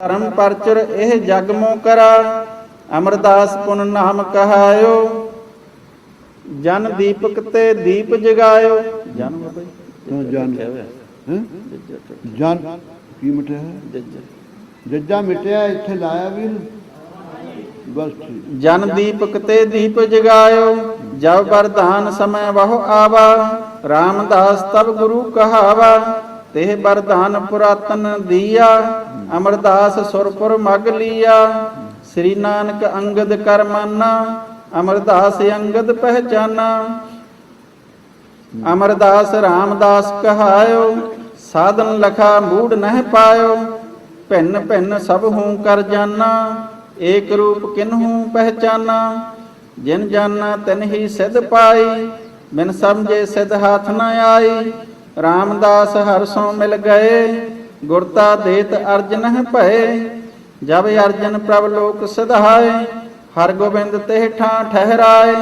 ਧਰਮ ਪਰਚਰ ਇਹ ਜਗ ਮੋ ਕਰਾ ਅਮਰਦਾਸ ਪੁਨ ਨਾਮ ਕਹਾਇਓ। ਜਨ ਦੀਪਕ ਤੇ ਦੀਪ ਜਗਾਇਓ। ਜਨ ਬਾਬਾ ਜੀ ਜਨ? ਜਨ? ਕੀ ਮਿਟਿਆ? ਜੱਜ। ਜੱਜਾ ਮਿਟਿਆ ਇੱਥੇ ਲਾਇਆ ਵੀ। ਬਸ ਜਨ ਦੀਪਕ ਤੇ ਦੀਪ ਜਗਾਇਓ। ਜਬ ਵਰਧਾਨ ਸਮੈ ਬਹੁ ਆਵਾ ਰਾਮਦਾਸ ਤਬ ਗੁਰੂ ਕਹਾਵਾ। ਤੇ ਵਰਧਾਨ ਪੁਰਾਤਨ ਦੀਆ, ਅਮਰਦਾਸ ਸੁਰਪੁਰ ਮਗ ਲੀਆ। ਸ੍ਰੀ ਨਾਨਕ ਅੰਗਦ ਕਰ ਅਮਰਦਾਸ ਅੰਗਦ ਪਹਿਚਾਨਾ। ਅਮਰਦਾਸ ਰਾਮਦਾਸ ਕਹਾਇਓ, ਸਾਧਨ ਲਖਾ ਮੂੜ ਨਹਿ ਪਾਇਓ। ਭਿੰਨ ਭਿੰਨ ਸਭ ਹੂੰ ਕਰ ਜਾਨਾ, ਏਕ ਰੂਪ ਕਿਨਹੂ ਪਹਿਚਾਨਾ। ਜਿਨ ਜਾਣਾ ਤਿਨ ਹੀ ਸਿਧ ਪਾਈ, ਬਿਨ ਸਮਝੇ ਸਿਧ ਹੱਥ ਨਾ ਆਈ। ਰਾਮਦਾਸ ਹਰ ਸੋ ਮਿਲ ਗਏ, ਗੁਰਤਾ ਦੇਤ ਅਰਜਨ ਹੈ ਭਏ। ਜਬ ਅਰਜਨ ਪ੍ਰਭ ਲੋਕ ਸਧਾਏ ਹਰ ਗੋਬਿੰਦ ਤੇ ਠਾਂ ਠਹਿਰਾਏ।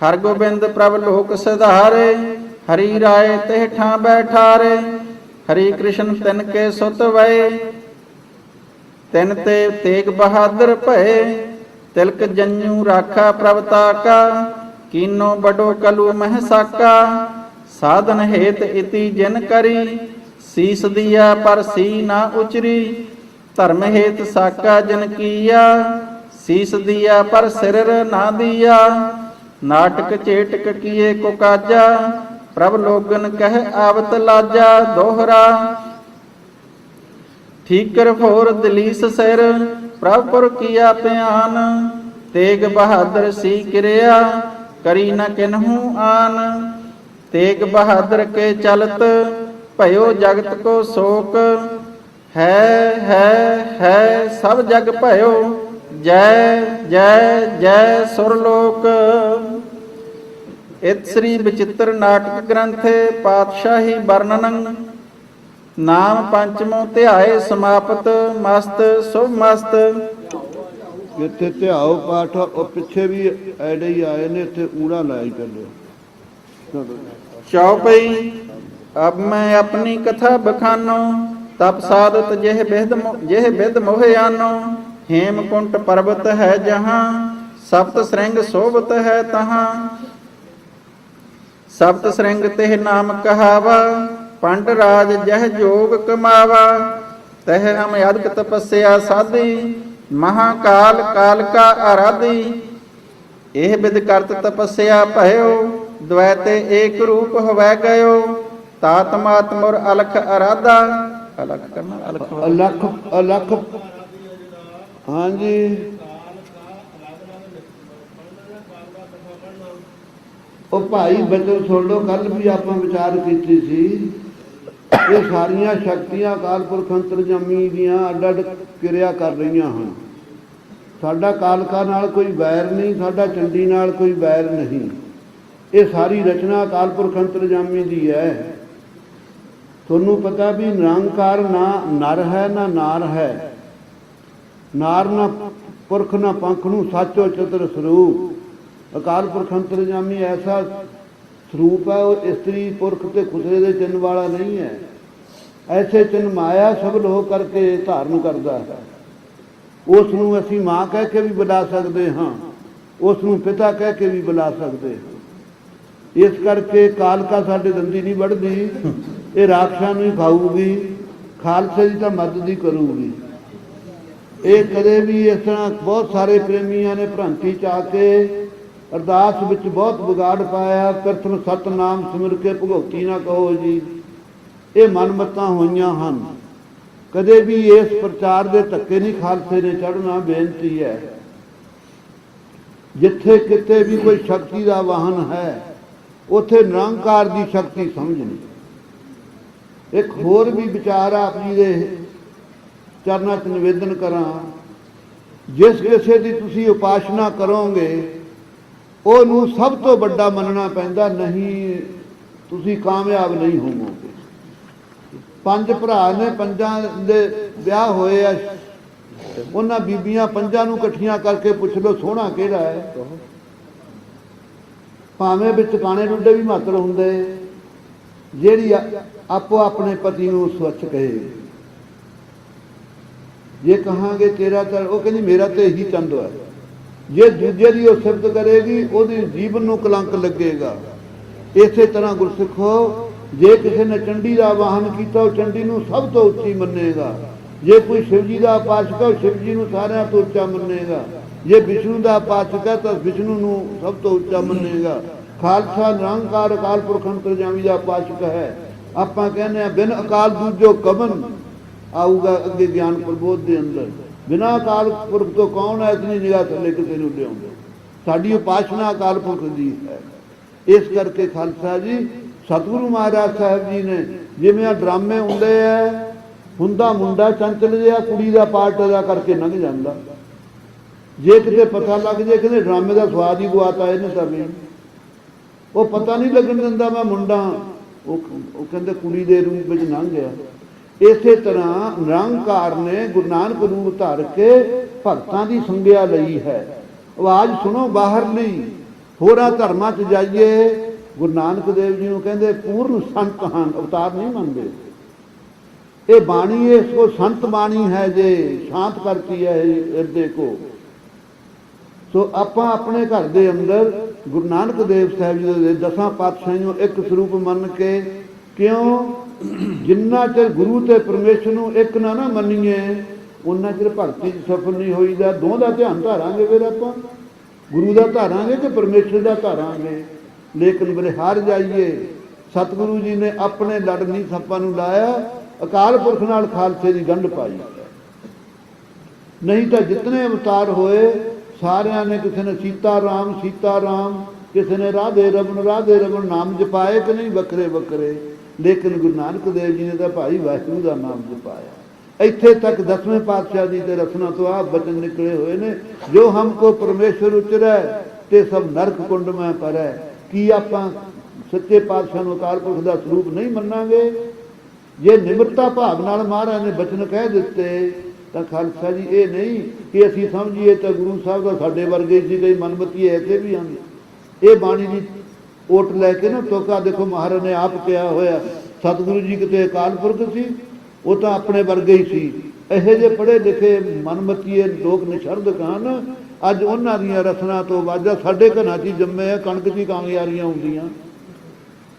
ਹਰ ਗੋਬਿੰਦ ਪ੍ਰਭ ਲੋਕ ਸਧਾਰੇ, ਹਰੀ ਰਾਏ ਤੇ ਠਾਂ ਬੈਠਾਰੇ। ਹਰੀ ਕ੍ਰਿਸ਼ਨ ਤਿਨ ਕੇ ਸੁਤ ਵਏ। ਤਿਨ ਤੇ ਤੇਗ ਬਹਾਦਰ ਭਏ। ਤਿਲਕ ਜੰਨੂ ਰਾਖਾ ਪ੍ਰਭਤਾ ਕਾ ਕੀਨੋ ਬਡੋ ਕਲੂ ਮਹਿ ਸਾਕਾ। ਸਾਧਨ ਹੇਤ ਇਤੀ ਜਿਨ ਕਰੀ, ਸੀਸ ਦੀਆ ਪਰ ਸੀ ਨਾ ਉਚਰੀ। ਧਰਮ ਹੇਤ ਸਾਕਾ ਜਨ ਕੀਆ, ਸੀਸ ਦੀਆ ਪਰ ਸਿਰ ਨਾ ਦੀਆ। ਨਾਟਕ ਚੇਟਕ ਕੀਏ ਕੋ ਕਾਜਾ, ਪ੍ਰਭ ਲੋਗਨ ਕਹਿ ਆਵਤ ਲਾਜਾ ਦੋਹਰਾ। ਠੀਕਰ ਫੋਰ ਦਲੀਸ ਸਿਰ, ਪ੍ਰਭ ਪੁਰ ਕੀਆ ਧਿਆਨ। ਤੇਗ ਬਹਾਦਰ ਸੀ ਕਿਰਿਆ, ਕਰੀ ਨ ਕਿਨਹੂ ਆਨ। ਤੇਗ ਬਹਾਦਰ ਕੇ ਚਲਤ, ਭਇਓ ਜਗਤ ਕੋ ਸ਼ੋਕ। ਹੈ ਹੈ ਹੈ, ਸਭ ਜਗ ਭਇਓ, ਜੈ ਜੈ ਜੈ ਸੁਰਲੋਕ। ਇਤ ਸ੍ਰੀ ਵਿਚਿਤ੍ਰ ਨਾਟਕ ਗ੍ਰੰਥ ਪਾਤਸ਼ਾਹੀ ਵਰਣਨੰ। ਨਾਮ ਪੰਚਮੋ ਧਿਆਏ ਸਮਾਪਤ, ਮਸਤ, ਸੁਭ ਮਸਤ। ਇੱਥੇ ਧਿਆਓ ਪਾਠ ਉਹ ਪਿੱਛੇ ਵੀ ਐਡੇ ਹੀ ਆਏ ਨੇ, ਇੱਥੇ ਊੜਾ ਲਾਈ ਚੱਲੋ। ਚਲੋ। ਚੌਪਈ ਅਬ ਮੈਂ ਆਪਣੀ ਕਥਾ ਬਖਾਨੋ, ਤਪ ਸਾਧਤ ਜਿਹ ਬਿਦ ਜਿਹ ਬਿਦ ਮੋਹਿ ਆਨੋ। ਹੇਮਕੁੰਟ ਪਰਬਤ ਹੈ ਜਹਾਂ, ਸਪਤ ਸ੍ਰਿੰਗ ਸੋਭਤ ਹੈ ਤਹਾਂ। ਸਪਤ ਸ੍ਰਿੰਗ ਤੇ ਨਾਮ ਕਹਾਵਾ, ਪੰਡ ਰਾਜ ਜਹ ਜੋਗ ਕਮਾਵਾ। ਤਹ ਹਮ ਅਦਕ ਤਪੱਸਿਆ ਸਾਧੀ ਮਹਾਕਾਲ ਕਾਲ ਕਾ ਆਰਾਧੀ। ਇਹ ਬਿਦ ਕਰਤ ਤਪੱਸਿਆ ਭਇਓ ਦ્વੈਤੇ ਏਕ ਰੂਪ ਹੋਵੈ ਗਇਓ, ਤਾਤ ਮੁਰ ਅਲਖ ਅਰਾਧਾ। ਅਲਖ ਕਰਨਾ, ਅਲਖ ਅਲਖ ਅਲਖ। ਹਾਂਜੀ। ਉਹ ਭਾਈ ਬਚਨ ਸੁਣ ਲਓ ਕੱਲ ਵੀ ਆਪਾਂ ਵਿਚਾਰ ਕੀਤੀ ਸੀ, ਇਹ ਸਾਰੀਆਂ ਸ਼ਕਤੀਆਂ ਅਕਾਲ ਪੁਰਖ ਅੰਤਰਜਾਮੀ ਦੀਆਂ ਅੱਡ ਅੱਡ ਕਿਰਿਆ ਕਰ ਰਹੀਆਂ ਹਨ। ਸਾਡਾ ਕਾਲਕਾ ਨਾਲ ਕੋਈ ਵੈਰ ਨਹੀਂ, ਸਾਡਾ ਚੰਡੀ ਨਾਲ ਕੋਈ ਵੈਰ ਨਹੀਂ। ਇਹ ਸਾਰੀ ਰਚਨਾ ਅਕਾਲ ਪੁਰਖ ਅੰਤਰਜਾਮੀ ਦੀ ਹੈ। ਤੁਹਾਨੂੰ ਪਤਾ ਵੀ ਨਿਰੰਕਾਰ ਨਾ ਨਰ ਹੈ, ਨਾ ਨਾਰ ਹੈ। ਨਾਰ ਨਾ ਪੁਰਖ, ਨਾ ਪੰਖ ਨੂੰ ਸਾਚੋ ਚਤੁਰ ਸਰੂਪ। ਅਕਾਲ ਪੁਰਖ ਅੰਤਰਜਾਮੀ ਐਸਾ ਸਰੂਪ ਹੈ, ਉਹ ਇਸਤਰੀ ਪੁਰਖ ਤੇ ਖੁਸਰੇ ਦੇ ਚਿੰਨ ਵਾਲਾ ਨਹੀਂ ਹੈ। ਐਸੇ ਚਿੰਨ ਮਾਇਆ ਸਭ ਲੋਹ ਕਰਕੇ ਧਾਰਨ ਕਰਦਾ ਹੈ। ਉਸ ਨੂੰ ਅਸੀਂ ਮਾਂ ਕਹਿ ਕੇ ਵੀ ਬੁਲਾ ਸਕਦੇ ਹਾਂ, ਉਸ ਨੂੰ ਪਿਤਾ ਕਹਿ ਕੇ ਵੀ ਬੁਲਾ ਸਕਦੇ ਹਾਂ। ਇਸ ਕਰਕੇ ਕਾਲਕਾ ਸਾਡੇ ਦੰਦੀ ਨਹੀਂ ਵੜਦੀ ਇਹ ਰਾਖਸ਼ਾਂ ਨੂੰ ਹੀ ਖਾਊਗੀ, ਖਾਲਸੇ ਦੀ ਤਾਂ ਮਦਦ ਹੀ ਕਰੂਗੀ। ਇਹ ਕਦੇ ਵੀ ਇਸ ਤਰ੍ਹਾਂ ਬਹੁਤ ਸਾਰੇ ਪ੍ਰੇਮੀਆਂ ਨੇ ਭ੍ਰਾਂਤੀ ਚ ਆ ਕੇ ਅਰਦਾਸ ਵਿੱਚ ਬਹੁਤ ਵਿਗਾੜ ਪਾਇਆ ਪ੍ਰਥਮ ਸਤਨਾਮ ਸਿਮਰ ਕੇ ਭਗਉਤੀ ਨਾ ਕਹੋ ਜੀ। ਇਹ ਮਨਮਤਾਂ ਹੋਈਆਂ ਹਨ। ਕਦੇ ਵੀ ਇਸ ਪ੍ਰਚਾਰ ਦੇ ਧੱਕੇ ਨਹੀਂ ਖਾਲਸੇ ਨੇ ਚੜਨਾ ਬੇਨਤੀ ਹੈ। ਜਿੱਥੇ ਕਿਤੇ ਵੀ ਕੋਈ ਸ਼ਕਤੀ ਦਾ ਵਾਹਨ ਹੈ ਉਥੇ ਨਿਰੰਕਾਰ ਦੀ ਸ਼ਕਤੀ ਸਮਝਣੀ। ਇੱਕ ਹੋਰ ਵੀ ਵਿਚਾਰ ਆਪ ਜੀ ਦੇ ਚਰਨਾਂ 'ਚ ਨਿਵੇਦਨ ਕਰਾਂ, ਜਿਸ ਕਿਸੇ ਦੀ ਤੁਸੀਂ ਉਪਾਸ਼ਨਾ ਕਰੋਗੇ, ਉਹਨੂੰ ਸਭ ਤੋਂ ਵੱਡਾ ਮੰਨਣਾ ਪੈਂਦਾ, ਨਹੀਂ ਤੁਸੀਂ ਕਾਮਯਾਬ ਨਹੀਂ ਹੋਵੋਗੇ। ਪੰਜ ਭਰਾ ਨੇ ਪੰਜਾਂ ਦੇ ਵਿਆਹ ਹੋਏ ਆ, ਉਹਨਾਂ ਬੀਬੀਆਂ ਪੰਜਾਂ ਨੂੰ ਇਕੱਠੀਆਂ ਕਰਕੇ ਪੁੱਛ ਲਓ ਸੋਹਣਾ ਕਿਹੜਾ ਹੈ। ਭਾਵੇਂ ਵਿੱਚ ਕਾਣੇ ਡੁੱਡੇ ਵੀ ਮਾਤਰ ਹੁੰਦੇ, ਜਿਹੜੀ ਆਪੋ ਆਪਣੇ ਪਤੀ ਨੂੰ ਸਵੱਛ ਕਹੇ। ਜੇ ਕਹਾਂਗੇ ਤੇਰਾ ਤਾਂ ਉਹ ਕਹਿੰਦੀ ਮੇਰਾ ਤੇ ਇਹੀ ਚੰਦ ਹੈ ਜੇ ਦੂਜੇ ਦੀ ਉਹ ਸਿਫਤ ਕਰੇਗੀ, ਉਹਦੇ ਜੀਵਨ ਨੂੰ ਕਲੰਕ ਲੱਗੇਗਾ। ਇਸੇ ਤਰ੍ਹਾਂ ਗੁਰਸਿੱਖੋ, ਜੇ ਕਿਸੇ ਨੇ ਚੰਡੀ ਦਾ ਵਾਹਨ ਕੀਤਾ, ਉਹ ਚੰਡੀ ਨੂੰ ਸਭ ਤੋਂ ਉੱਚੀ ਮੰਨੇਗਾ। ਜੇ ਕੋਈ ਸ਼ਿਵ ਜੀ ਦਾ ਉਪਾਸਕ ਹੈ ਉਹ ਸ਼ਿਵ ਜੀ ਨੂੰ ਸਾਰਿਆਂ ਤੋਂ ਉੱਚਾ ਮੰਨੇਗਾ। ਜੇ ਵਿਸ਼ਨੂੰ ਦਾ ਉਪਾਸਕ ਹੈ ਤਾਂ ਵਿਸ਼ਨੂੰ ਨੂੰ ਸਭ ਤੋਂ ਉੱਚਾ ਮੰਨੇਗਾ। ਖਾਲਸਾ ਨਿਰੰਕਾਰ ਅਕਾਲ ਪੁਰਖ ਅੰਤਰਜਾਮੀ ਦਾ ਉਪਾਸਕ ਹੈ। ਆਪਾਂ ਕਹਿੰਦੇ ਆ ਬਿਨ ਅਕਾਲ ਦੂਜੋ ਕਵਨ ਆਊਗਾ ਅੱਗੇ ਗਿਆਨ ਪ੍ਰਬੋਧ ਦੇ ਅੰਦਰ। ਬਿਨਾ ਅਕਾਲ ਪੁਰਖ ਤੋਂ ਕੌਣ ਹੈ ਇਤਨੀ ਨਿਗਾਹ ਥੱਲੇ ਕਿਸੇ ਨੂੰ ਲਿਆਉਂਦੇ? ਸਾਡੀ ਉਪਾਸਨਾ ਅਕਾਲ ਪੁਰਖ ਦੀ ਹੈ। ਇਸ ਕਰਕੇ ਖਾਲਸਾ ਜੀ, ਸਤਿਗੁਰੂ ਮਹਾਰਾਜ ਸਾਹਿਬ ਜੀ ਨੇ ਜਿਵੇਂ ਆ ਡਰਾਮੇ ਹੁੰਦੇ ਆ, ਹੁੰਦਾ ਮੁੰਡਾ ਚੰਚਲ ਜਿਹਾ, ਕੁੜੀ ਦਾ ਪਾਰਟ ਅਦਾ ਕਰਕੇ ਲੰਘ ਜਾਂਦਾ। ਜੇ ਕਿਤੇ ਪਤਾ ਲੱਗ ਜੇ ਕਹਿੰਦੇ ਡਰਾਮੇ ਦਾ ਸਵਾਦ ਹੀ ਗਵਾਤਾ ਇਹਨੇ ਤਾਂ ਵੀ ਉਹ ਪਤਾ ਨਹੀਂ ਲੱਗਣ ਦਿੰਦਾ ਮੈਂ ਮੁੰਡਾ, ਉਹ ਉਹ ਕਹਿੰਦੇ ਕੁੜੀ ਦੇ ਰੂਪ ਵਿੱਚ ਲੰਘ ਗਿਆ। ਇਸੇ ਤਰ੍ਹਾਂ ਨਿਰੰਕਾਰ ਨੇ ਗੁਰੂ ਨਾਨਕ ਰੂਪ ਧਾਰ ਕੇ ਭਗਤਾਂ ਦੀ ਸੰਗਿਆ ਲਈ ਹੈ। ਆਵਾਜ਼ ਸੁਣੋ ਬਾਹਰ ਲਈ ਹੋਰਾਂ ਧਰਮਾਂ 'ਚ ਜਾਈਏ। ਗੁਰੂ ਨਾਨਕ ਦੇਵ ਜੀ ਨੂੰ ਕਹਿੰਦੇ ਪੂਰਨ ਸੰਤ ਹਨ, ਅਵਤਾਰ ਨਹੀਂ ਮੰਨਦੇ। ਇਹ ਬਾਣੀ, ਇਸ ਕੋ ਸੰਤ ਬਾਣੀ ਹੈ ਜੇ, ਸ਼ਾਂਤ ਕਰਤੀ ਹੈ ਹਿਰਦੇ ਕੋ। ਸੋ ਆਪਾਂ ਆਪਣੇ ਘਰ ਦੇ ਅੰਦਰ ਗੁਰੂ ਨਾਨਕ ਦੇਵ ਸਾਹਿਬ ਜੀ ਦੇ ਦਸਾਂ ਪਾਤਸ਼ਾਹੀਆਂ ਨੂੰ ਇੱਕ ਸਰੂਪ ਮੰਨ ਕੇ ਕਿਉਂ ਜਿੰਨਾ ਚਿਰ ਗੁਰੂ ਤੇ ਪਰਮੇਸ਼ਰ ਨੂੰ ਇੱਕ ਨਾ ਨਾ ਮੰਨੀਏ ਉਹਨਾਂ ਚਿਰ ਭਗਤੀ 'ਚ ਸਫਲ ਨਹੀਂ ਹੋਈਦਾ। ਦੋਹਾਂ ਦਾ ਧਿਆਨ ਧਾਰਾਂਗੇ ਫਿਰ ਆਪਾਂ। ਗੁਰੂ ਦਾ ਧਾਰਾਂਗੇ ਕਿ ਪਰਮੇਸ਼ਰ ਦਾ ਧਾਰਾਂਗੇ? ਲੇਕਿਨ ਬਰੇ ਹਾਰ ਜਾਈਏ। ਸਤਿਗੁਰੂ ਜੀ ਨੇ ਆਪਣੇ ਲੜ ਨਹੀਂ ਸੱਪਾਂ ਨੂੰ ਲਾਇਆ। ਅਕਾਲ ਪੁਰਖ ਨਾਲ ਖਾਲਸੇ ਦੀ ਗੰਢ ਪਾਈ। ਨਹੀਂ ਤਾਂ ਜਿਤਨੇ ਅਵਤਾਰ ਹੋਏ ਸਾਰਿਆਂ ਨੇ ਕਿਸੇ ਨੇ ਸੀਤਾ ਰਾਮ ਸੀਤਾ ਰਾਮ, ਕਿਸੇ ਨੇ ਰਾਧੇ ਰਮਨ ਰਾਧੇ ਰਮਨ ਨਾਮ ਜਪਾਏ ਕਿ ਨਹੀਂ? ਵੱਖਰੇ ਵੱਖਰੇ। ਲੇਕਿਨ ਗੁਰੂ ਨਾਨਕ ਦੇਵ ਜੀ ਨੇ ਤਾਂ ਭਾਈ ਵਾਹਿਗੁਰੂ ਦਾ ਨਾਮ ਜਪਾਇਆ। ਇੱਥੇ ਤੱਕ ਦਸਵੇਂ ਪਾਤਸ਼ਾਹ ਜੀ ਦੇ ਰਸਨਾ ਤੋਂ ਆਪ ਬਚਨ ਨਿਕਲੇ ਹੋਏ ਨੇ, ਜੋ ਹਮਕੋ ਪਰਮੇਸ਼ਰ ਉਚਰੈ, ਤੇ ਸਭ ਨਰਕ ਕੁੰਡ ਮੈਂ ਪਰੈ ਕੀ ਆਪਾਂ ਸੱਚੇ ਪਾਤਸ਼ਾਹ ਨੂੰ ਅਕਾਲ ਪੁਰਖ ਦਾ ਸਰੂਪ ਨਹੀਂ ਮੰਨਾਂਗੇ? ਜੇ ਨਿਮਰਤਾ ਭਾਵ ਨਾਲ ਮਹਾਰਾਜ ਨੇ ਬਚਨ ਕਹਿ ਦਿੱਤੇ ਤਾਂ ਖਾਲਸਾ ਜੀ, ਇਹ ਨਹੀਂ ਕਿ ਅਸੀਂ ਸਮਝੀਏ ਤਾਂ ਗੁਰੂ ਸਾਹਿਬ ਦਾ ਸਾਡੇ ਵਰਗੇ ਸੀ ਕਈ ਮਨਮਤੀ ਐਸੇ ਵੀ ਹਨ। ਇਹ ਬਾਣੀ ਦੀ ਓਟ ਲੈ ਕੇ ਨਾ ਤੋਕਾ ਦੇਖੋ ਮਹਾਰਾਜ ਨੇ ਆਪ ਕਿਹਾ ਹੋਇਆ, ਸਤਿਗੁਰੂ ਜੀ ਕਿਤੇ ਅਕਾਲ ਪੁਰਖ ਸੀ, ਉਹ ਤਾਂ ਆਪਣੇ ਵਰਗੇ ਹੀ ਸੀ। ਇਹੋ ਜਿਹੇ ਪੜ੍ਹੇ ਲਿਖੇ ਮਨਮਤੀਏ ਲੋਕ ਨਿਸ਼ਰਦ ਕਾਨ, ਅੱਜ ਉਹਨਾਂ ਦੀਆਂ ਰਸਨਾ ਤੋਂ ਵਾਜਾ ਸਾਡੇ ਘਰਾਂ 'ਚ ਜੰਮੇ ਆ, ਕਣਕ ਦੀ ਕਾਮਯਾਰੀਆਂ ਹੁੰਦੀਆਂ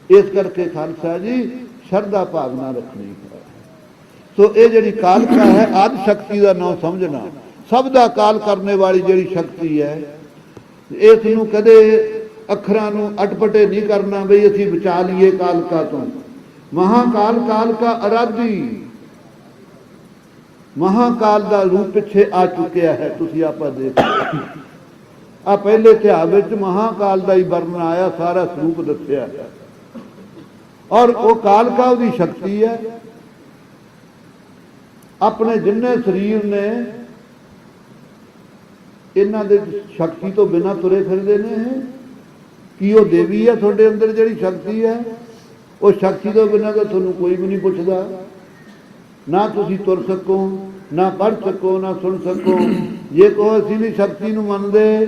ਇਸ ਕਰਕੇ ਖਾਲਸਾ ਜੀ, ਸ਼ਰਧਾ ਭਾਵਨਾ ਰੱਖਣੀ ਹੈ। ਸੋ ਇਹ ਜਿਹੜੀ ਕਾਲਕਾ ਹੈ, ਆਦ ਸ਼ਕਤੀ ਦਾ ਨਾਮ ਸਮਝਣਾ। ਸਭ ਦਾ ਕਾਲ ਕਰਨੇ ਵਾਲੀ ਜਿਹੜੀ ਸ਼ਕਤੀ ਹੈ, ਇਸ ਨੂੰ ਕਦੇ ਅੱਖਰਾਂ ਨੂੰ ਅਟਪਟੇ ਨਹੀਂ ਕਰਨਾ ਬਈ ਅਸੀਂ ਬਚਾ ਲਈਏ ਕਾਲਕਾ ਤੋਂ। ਮਹਾਕਾਲ ਕਾਲਕਾ ਅਰਾਧੀ ਮਹਾਕਾਲ ਦਾ ਰੂਪ ਪਿੱਛੇ ਆ ਚੁੱਕਿਆ ਹੈ, ਤੁਸੀਂ ਆਪਾਂ ਦੇਖੋ ਆ ਪਹਿਲੇ ਇਤਿਹਾਸ ਵਿੱਚ ਮਹਾਕਾਲ ਦਾ ਹੀ ਵਰਣਨ ਆਇਆ, ਸਾਰਾ ਸਰੂਪ ਦੱਸਿਆ। ਹੈ ਔਰ ਉਹ ਕਾਲਕਾ ਉਹਦੀ ਸ਼ਕਤੀ ਹੈ ਆਪਣੇ ਜਿੰਨੇ ਸਰੀਰ ਨੇ, ਇਹਨਾਂ ਦੇ ਸ਼ਕਤੀ ਤੋਂ ਬਿਨਾਂ ਤੁਰੇ ਫਿਰਦੇ ਨੇ। ਕੀ ਉਹ ਦੇਵੀ ਹੈ ਤੁਹਾਡੇ ਅੰਦਰ ਜਿਹੜੀ ਸ਼ਕਤੀ ਹੈ? ਉਹ ਸ਼ਕਤੀ ਤੋਂ ਬਿਨਾਂ ਤਾਂ ਤੁਹਾਨੂੰ ਕੋਈ ਵੀ ਨਹੀਂ ਪੁੱਛਦਾ। ਨਾ ਤੁਸੀਂ ਤੁਰ ਸਕੋ, ਨਾ ਪੜ ਸਕੋ, ਨਾ ਸੁਣ ਸਕੋ। ਜੇ ਕਹੋ ਅਸੀਂ ਨਹੀਂ ਸ਼ਕਤੀ ਨੂੰ ਮੰਨਦੇ,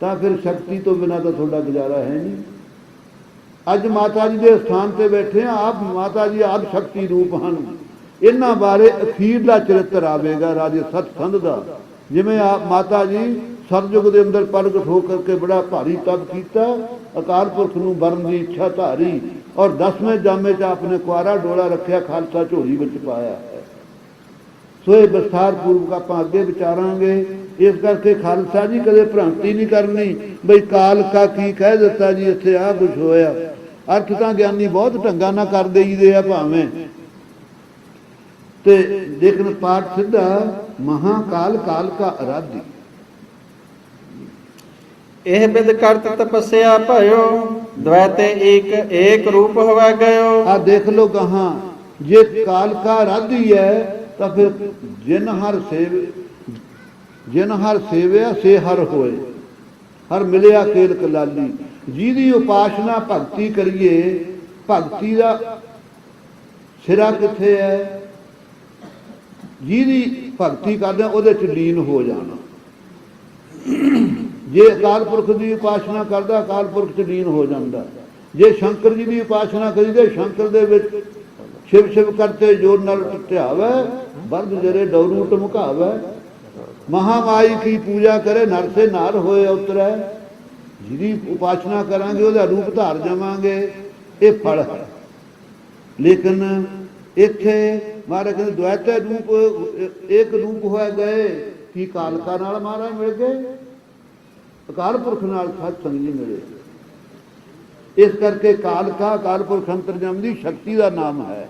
ਤਾਂ ਫਿਰ ਸ਼ਕਤੀ ਤੋਂ ਬਿਨਾਂ ਤਾਂ ਤੁਹਾਡਾ ਗੁਜ਼ਾਰਾ ਹੈ ਨਹੀਂ। ਅੱਜ ਮਾਤਾ ਜੀ ਦੇ ਸਥਾਨ ਤੇ ਬੈਠੇ ਆ, ਆਪ ਮਾਤਾ ਜੀ ਆਪ ਸ਼ਕਤੀ ਰੂਪ ਹਨ। ਇਹਨਾਂ ਬਾਰੇ ਅਖੀਰਲਾ ਚਰਿੱਤਰ ਆਵੇਗਾ, ਰਾਜੇ ਸਤਸੰਧ ਦਾ। ਜਿਵੇਂ ਆਪ ਮਾਤਾ ਜੀ ਸਰਜੁਗ ਦੇ ਅੰਦਰ ਪ੍ਰਗਟ ਹੋ ਕਰਕੇ ਬੜਾ ਭਾਰੀ ਤਪ ਕੀਤਾ, ਅਕਾਲ ਪੁਰਖ ਨੂੰ ਵਰਨ ਦੀ ਇੱਛਾ ਧਾਰੀ ਔਰ ਦਸਵੇਂ ਜਾਮੇ 'ਚ ਆਪਨੇ ਕੁਆਰਾ ਡੋਲਾ ਰੱਖਿਆ, ਖਾਲਸਾ ਝੋਲੀ ਵਿੱਚ ਪਾਇਆ ਸੋ ਇਹ ਵਿਸਥਾਰ ਪੂਰਵਕ ਆਪਾਂ ਅੱਗੇ ਵਿਚਾਰਾਂਗੇ। ਇਸ ਕਰਕੇ ਖਾਲਸਾ ਜੀ ਕਦੇ ਭ੍ਰਾਂਤੀ ਨਹੀਂ ਕਰਨੀ, ਬਈ ਕਾਲ ਕਾ ਕੀ ਕਹਿ ਦਿੱਤਾ ਜੀ, ਇੱਥੇ ਆ ਕੁਝ ਹੋਇਆ। ਅਰਥ ਤਾਂ ਗਿਆਨੀ ਬਹੁਤ ਢੰਗਾਂ ਨਾਲ ਕਰ ਦੇਈਦੇ ਆ ਭਾਵੇਂ। ਤੇ ਲੇਕਿਨ ਪਾਠ ਸਿੱਧਾ ਮਹਾਕਾਲ ਕਾਲ ਕਾ ਅਰਾਧੀ। ਇਹ ਬਿਦ ਕਰਤ ਤਪੱਸਿਆ ਭਇਓ ਦ્વੈਤੇ ਏਕ ਏਕ ਰੂਪ ਹੋਵੇ ਗਇਓ। ਆ ਦੇਖ ਲੋ ਕਹਾਂ ਜੇ ਕਾਲ ਕਾ ਰਾਧੀ ਹੈ ਤਾਂ ਫਿਰ ਜਿਨ ਹਰ ਸੇਵ ਜਿਨ ਹਰ ਸੇਵਿਆ ਸੇ ਹਰ ਹੋਏ। ਹਰ ਮਿਲਿਆ ਕੇਲ ਕਲਾਲੀ। ਜਿਹਦੀ ਉਪਾਸਨਾ ਭਗਤੀ ਕਰੀਏ ਭਗਤੀ ਦਾ ਸਿਰਾ ਕਿੱਥੇ ਹੈ? ਜਿਹਦੀ ਭਗਤੀ ਕਰਦੇ ਉਹਦੇ ਚ ਲੀਨ ਹੋ ਜਾਣਾ। ਜੇ ਅਕਾਲ ਪੁਰਖ ਦੀ ਉਪਾਸਨਾ ਕਰਦਾ, ਅਕਾਲ ਪੁਰਖ ਚ ਲੀਨ ਹੋ ਜਾਂਦਾ। ਜੇ ਸ਼ੰਕਰ ਜੀ ਦੀ ਉਪਾਸਨਾ ਕਰੀਦੇ, ਸ਼ੰਕਰ ਦੇ ਵਿੱਚ ਸ਼ਿਵ ਸ਼ਿਵ ਕਰਤੇ ਜੋ ਨਲ ਟਿਆਵੇ ਵਰਦ ਜਰੇ ਡੌਰੂ ਟਮਕਾਵੇ। ਮਹਾਮਾਈ ਕੀ ਪੂਜਾ ਕਰੇ ਨਰ ਸੇ ਨਾਰ ਹੋਏ ਉਤਰੈ। ਜਿਹਦੀ ਉਪਾਸਨਾ ਕਰਾਂਗੇ, ਉਹਦਾ ਰੂਪ ਧਾਰ ਜਾਵਾਂਗੇ। ਇਹ ਫਲ ਹੈ। ਲੇਕਿਨ ਇੱਥੇ ਮਹਾਰਾਜ ਕਹਿੰਦੇ ਦੁਆਇਤੇ ਰੂਪ, ਇੱਕ ਰੂਪ ਹੋਏ ਗਏ। ਕੀ ਕਾਲਕਾ ਨਾਲ ਮਹਾਰਾਜ ਮਿਲ ਗਏ? ਅਕਾਲ ਪੁਰਖ ਨਾਲ ਸਤ ਸੰਗ ਜੀ ਮਿਲੇ। ਇਸ ਕਰਕੇ ਕਾਲਕਾ, ਅਕਾਲ ਪੁਰਖ ਅੰਤਰਜਮ ਦੀ ਸ਼ਕਤੀ ਦਾ ਨਾਮ ਹੈ।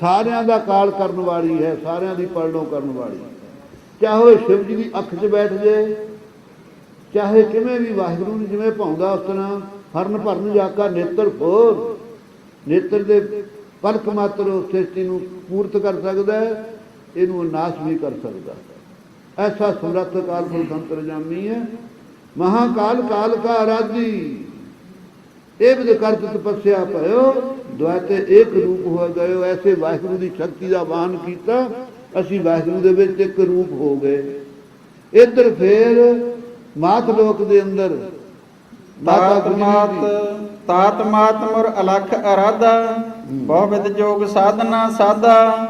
ਸਾਰਿਆਂ ਦਾ ਕਾਲ ਕਰਨ ਵਾਲੀ ਹੈ, ਸਾਰਿਆਂ ਦੀ ਪਰਣੋ ਕਰਨ ਵਾਲੀ। ਚਾਹੇ ਉਹ ਸ਼ਿਵ ਜੀ ਦੀ ਅੱਖ 'ਚ ਬੈਠ ਜੇ, ਚਾਹੇ ਕਿਵੇਂ ਵੀ ਵਾਹਿਗੁਰੂ ਨੂੰ ਜਿਵੇਂ ਭਾਉਂਦਾ ਉਸ ਤਰ੍ਹਾਂ, ਹਰਨ ਭਰਨ ਜਾਕਾ ਨੇਤਰ ਫੋਰ ਨੇਤਰ ਦੇ ਪਲਕ ਮਾਤਰ ਉਸ ਸ੍ਰਿਸ਼ਟੀ ਨੂੰ ਪੂਰਤ ਕਰ ਸਕਦਾ ਹੈ ਇਹਨੂੰ ਨਾਸ਼ ਵੀ ਕਰ ਸਕਦਾ ਐਸਾ ਸਮਰੱਥ ਕਾਲ ਪੁਰਖ ਅੰਤਰਜਾਮੀ ਹੈ। ਮਹਾਕਾਲ ਕਾਲ ਕਾ ਆਰਾਧੀ। ਇਹ ਵੀ ਕਰਤ ਤਪੱਸਿਆ ਭਇਓ ਦੁਆਤੇ ਇੱਕ ਰੂਪ ਹੋ ਗਇਓ। ਐਸੇ ਵਾਹਿਗੁਰੂ ਦੀ ਸ਼ਕਤੀ ਦਾ ਵਾਹਨ ਕੀਤਾ ਅਸੀਂ ਵਾਹਿਗੁਰੂ ਦੇ ਵਿੱਚ ਇੱਕ ਰੂਪ ਹੋ ਗਏ। ਇੱਧਰ ਫੇਰ ਮਾਤ ਲੋਕ ਦੇ ਅੰਦਰ ਮਾਤਾ ਮਾਤ ਤਾਤ ਮਾਤ ਮੁਰ ਅਲਖ ਅਰਾਧਾ। ਬਹੁ ਜੋਗ ਸਾਧਨਾ ਸਾਧਾ।